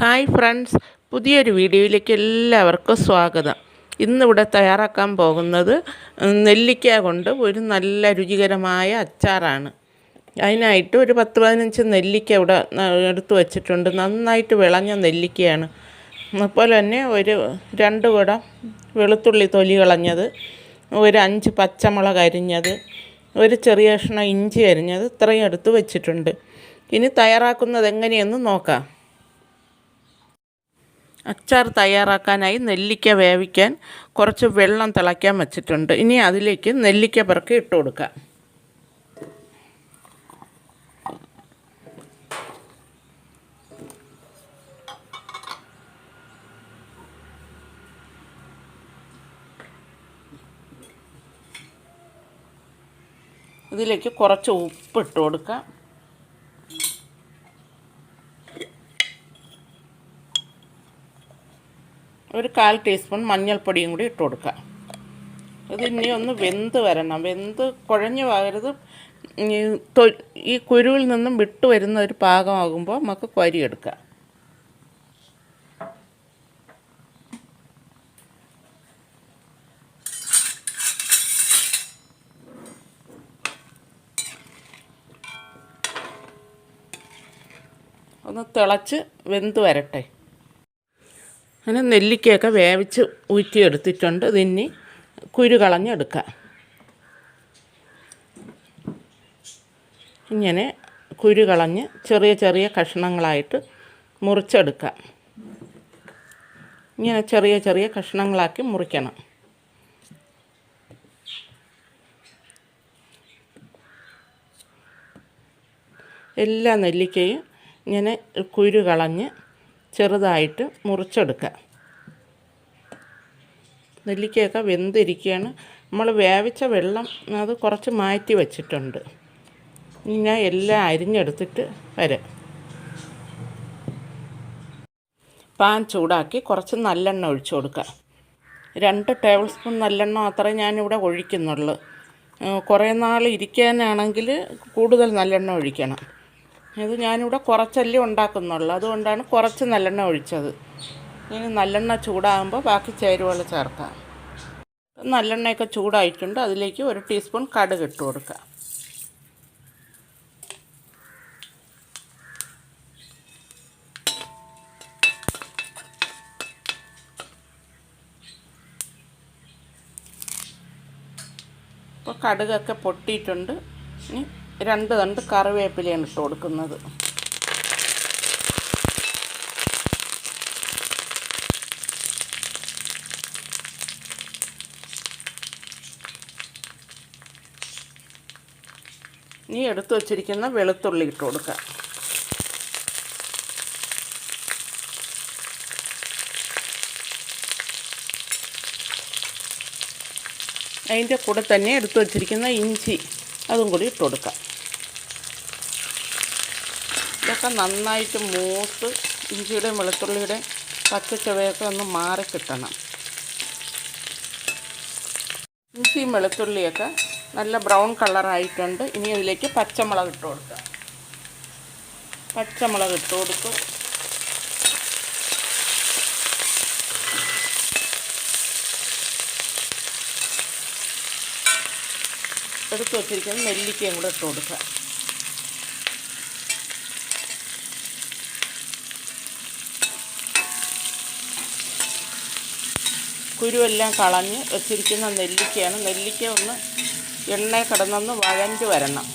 Hi friends പുതിയൊരു വീഡിയോയിലേക്ക് എല്ലാവർക്കും സ്വാഗതം. ഇന്നിവിടെ തയ്യാറാക്കാൻ പോകുന്നത് നെല്ലിക്ക കൊണ്ട് ഒരു നല്ല രുചികരമായ അച്ചാറാണ്. അതിനായിട്ട് ഒരു പത്ത് പതിനഞ്ച് നെല്ലിക്ക ഇവിടെ എടുത്തു വച്ചിട്ടുണ്ട്. നന്നായിട്ട് വിളഞ്ഞ നെല്ലിക്കയാണ്. അതുപോലെ തന്നെ ഒരു രണ്ട് കുടം വെളുത്തുള്ളി തൊലി കളഞ്ഞത് ഒരു അഞ്ച് പച്ചമുളക് അരിഞ്ഞത് ഒരു ചെറിയ കഷ്ണം ഇഞ്ചി അരിഞ്ഞത് ഇത്രയും എടുത്ത് വെച്ചിട്ടുണ്ട്. ഇനി തയ്യാറാക്കുന്നത് എങ്ങനെയെന്ന് നോക്കാം. അച്ചാർ തയ്യാറാക്കാനായി നെല്ലിക്ക വേവിക്കാൻ കുറച്ച് വെള്ളം തിളയ്ക്കാൻ വച്ചിട്ടുണ്ട്. ഇനി അതിലേക്ക് നെല്ലിക്ക പെറുക്കി ഇട്ട് കൊടുക്കാം. ഇതിലേക്ക് കുറച്ച് ഉപ്പ് ഇട്ട് കൊടുക്കാം. ഒരു കാൽ ടീസ്പൂൺ മഞ്ഞൾപ്പൊടിയും കൂടി ഇട്ട് കൊടുക്കുക ഇത് ഇനി ഒന്ന് വെന്ത് വരണം. വെന്ത് കുഴഞ്ഞു പോകരുത്. ഈ കുരുവിൽ നിന്നും വിട്ടു വരുന്ന ഒരു പാകമാകുമ്പോൾ നമുക്ക് കോരിയെടുക്കാം. ഒന്ന് തിളച്ച് വെന്ത് വരട്ടെ. അങ്ങനെ നെല്ലിക്കയൊക്കെ വേവിച്ച് ഊറ്റിയെടുത്തിട്ടുണ്ട്. ഇതിനി കുരു കളഞ്ഞെടുക്കാം. ഇങ്ങനെ കുരു കളഞ്ഞ് ചെറിയ ചെറിയ കഷ്ണങ്ങളായിട്ട് മുറിച്ചെടുക്കാം. ഇങ്ങനെ ചെറിയ ചെറിയ കഷ്ണങ്ങളാക്കി മുറിക്കണം. എല്ലാ നെല്ലിക്കയും ഇങ്ങനെ കുരു കളഞ്ഞ് ചെറുതായിട്ട് മുറിച്ചെടുക്കുക. നെല്ലിക്കയൊക്കെ വെന്തിരിക്കുകയാണ്. നമ്മൾ വേവിച്ച വെള്ളം അത് കുറച്ച് മാറ്റി വച്ചിട്ടുണ്ട്. ഇനി ഞാൻ എല്ലാം അരിഞ്ഞെടുത്തിട്ട് വരാം. പാൻ ചൂടാക്കി കുറച്ച് നല്ലെണ്ണ ഒഴിച്ചു കൊടുക്കുക. രണ്ട് ടേബിൾ സ്പൂൺ നല്ലെണ്ണ മാത്രമേ ഞാനിവിടെ ഒഴിക്കുന്നുള്ളൂ. കുറേ നാൾ ഇരിക്കാനാണെങ്കിൽ കൂടുതൽ നല്ലെണ്ണ ഒഴിക്കണം. ഇത് ഞാനിവിടെ കുറച്ചല്ലേ ഉണ്ടാക്കുന്നുള്ളൂ. അതുകൊണ്ടാണ് കുറച്ച് നല്ലെണ്ണ ഒഴിച്ചത്. ഇനി നല്ലെണ്ണ ചൂടാകുമ്പോൾ ബാക്കി ചേരുവകൾ ചേർക്കാം. നല്ലെണ്ണയൊക്കെ ചൂടായിട്ടുണ്ട്. അതിലേക്ക് ഒരു ടീസ്പൂൺ കടുക് ഇട്ട് കൊടുക്കാം. ഇപ്പോൾ കടുകൊക്കെ പൊട്ടിയിട്ടുണ്ട്. ഇനി രണ്ട് തണ്ട് കറിവേപ്പിലയാണ് ഇട്ട് കൊടുക്കുന്നത്. ഇനി എടുത്തു വച്ചിരിക്കുന്ന വെളുത്തുള്ളി ഇട്ട് കൊടുക്കുക അതിന്റെ കൂടെ തന്നെ എടുത്തു വച്ചിരിക്കുന്ന ഇഞ്ചി അതും കൂടി ഇട്ട് കൊടുക്കാം. ഇതൊക്കെ നന്നായിട്ട് മൂത്ത് ഇഞ്ചിയുടെയും വെളുത്തുള്ളിയുടെയും പച്ചച്ചുവയൊക്കെ ഒന്ന് മാറി കിട്ടണം. ഇഞ്ചിയും വെളുത്തുള്ളിയൊക്കെ നല്ല ബ്രൗൺ കളറായിട്ടുണ്ട്. ഇനി അതിലേക്ക് പച്ചമുളക് ഇട്ട് കൊടുക്കുക പച്ചമുളക് ഇട്ട് കൊടുക്കും എടുത്ത് വച്ചിരിക്കുന്ന നെല്ലിക്കയും കൂടെ ഇട്ട് കൊടുക്കുക കുരുവെല്ലാം കളഞ്ഞ് വെച്ചിരിക്കുന്ന നെല്ലിക്കയാണ്. നെല്ലിക്ക ഒന്ന് എണ്ണ കിടന്നൊന്ന് വഴഞ്ഞ് വരണം.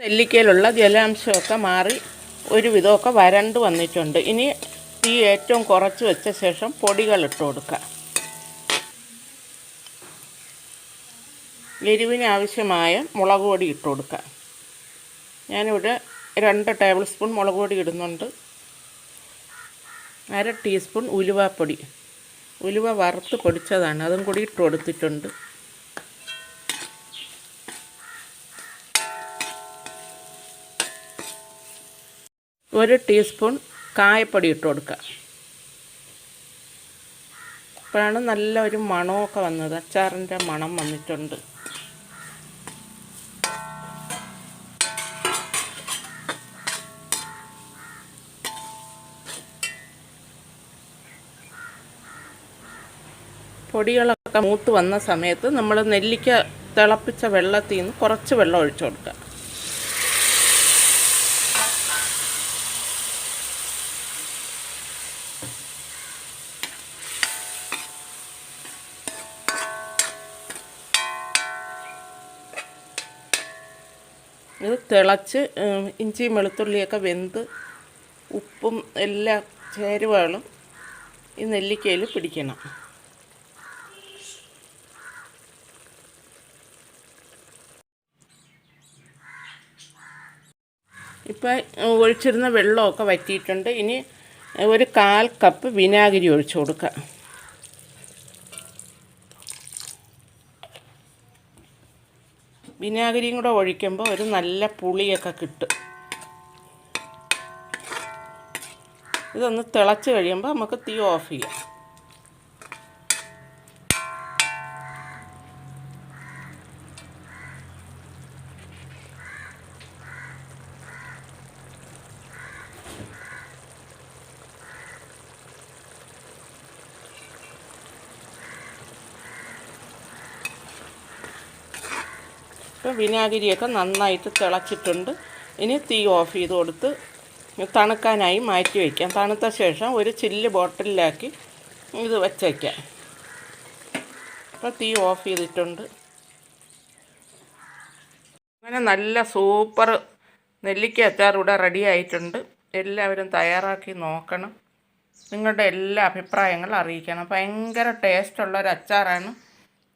നെല്ലിക്കയിലുള്ള ജലാംശമൊക്കെ മാറി ഒരു വിധമൊക്കെ വരണ്ട് വന്നിട്ടുണ്ട്. ഇനി തീ ഏറ്റവും കുറച്ച് വെച്ച ശേഷം പൊടികൾ ഇട്ട് കൊടുക്കുക. എരിവിന് ആവശ്യമായ മുളക് പൊടി ഇട്ട് കൊടുക്കുക. ഞാനിവിടെ രണ്ട് ടേബിൾ സ്പൂൺ മുളക് പൊടി ഇടുന്നുണ്ട്. അര ടീസ്പൂൺ ഉലുവാപ്പൊടി. ഉലുവ വറുത്ത് പൊടിച്ചതാണ്. അതും കൂടി ഇട്ട് കൊടുത്തിട്ടുണ്ട്. ഒരു ടീസ്പൂൺ കായപ്പൊടി ഇട്ട് കൊടുക്കുക. അപ്പോഴാണ് നല്ല ഒരു മണമൊക്കെ വന്നത്. അച്ചാറിന്റെ മണം വന്നിട്ടുണ്ട്. പൊടികളൊക്കെ മൂത്ത് വന്ന സമയത്ത് നമ്മൾ നെല്ലിക്ക തിളപ്പിച്ച വെള്ളത്തിൽ നിന്ന് കുറച്ച് വെള്ളം ഒഴിച്ചു കൊടുക്കുക ഇത് തിളച്ച് ഇഞ്ചിയും വെളുത്തുള്ളിയൊക്കെ വെന്ത് ഉപ്പും എല്ലാ ചേരുവകളും ഈ നെല്ലിക്കയിൽ പിടിക്കണം. ഇപ്പം ഒഴിച്ചിരുന്ന വെള്ളമൊക്കെ വറ്റിയിട്ടുണ്ട്. ഇനി ഒരു കാൽ കപ്പ് വിനാഗിരി ഒഴിച്ചു കൊടുക്കുക വിനാഗിരിയും കൂടെ ഒഴിക്കുമ്പോൾ ഒരു നല്ല പുളിയൊക്കെ കിട്ടും. ഇതൊന്ന് തിളച്ച് കഴിയുമ്പോൾ നമുക്ക് തീ ഓഫ് ചെയ്യാം. ഇപ്പോൾ വിനാഗിരിയൊക്കെ നന്നായിട്ട് തിളച്ചിട്ടുണ്ട്. ഇനി തീ ഓഫ് ചെയ്ത് കൊടുത്ത് തണുക്കാനായി മാറ്റി വയ്ക്കാം തണുത്ത ശേഷം ഒരു ചില്ല് ബോട്ടിലാക്കി ഇത് വച്ചേക്കാം. അപ്പോൾ തീ ഓഫ് ചെയ്തിട്ടുണ്ട്. അങ്ങനെ നല്ല സൂപ്പർ നെല്ലിക്ക അച്ചാർ ഇവിടെ റെഡി ആയിട്ടുണ്ട്. എല്ലാവരും തയ്യാറാക്കി നോക്കണം. നിങ്ങളുടെ എല്ലാ അഭിപ്രായങ്ങളും അറിയിക്കണം. ഭയങ്കര ടേസ്റ്റുള്ള ഒരു അച്ചാറാണ്.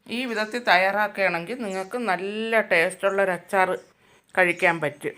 ഈ വിധത്തിൽ തയ്യാറാക്കുകയാണെങ്കിൽ നിങ്ങൾക്ക് നല്ല ടേസ്റ്റുള്ളൊരു അച്ചാർ കഴിക്കാൻ പറ്റും.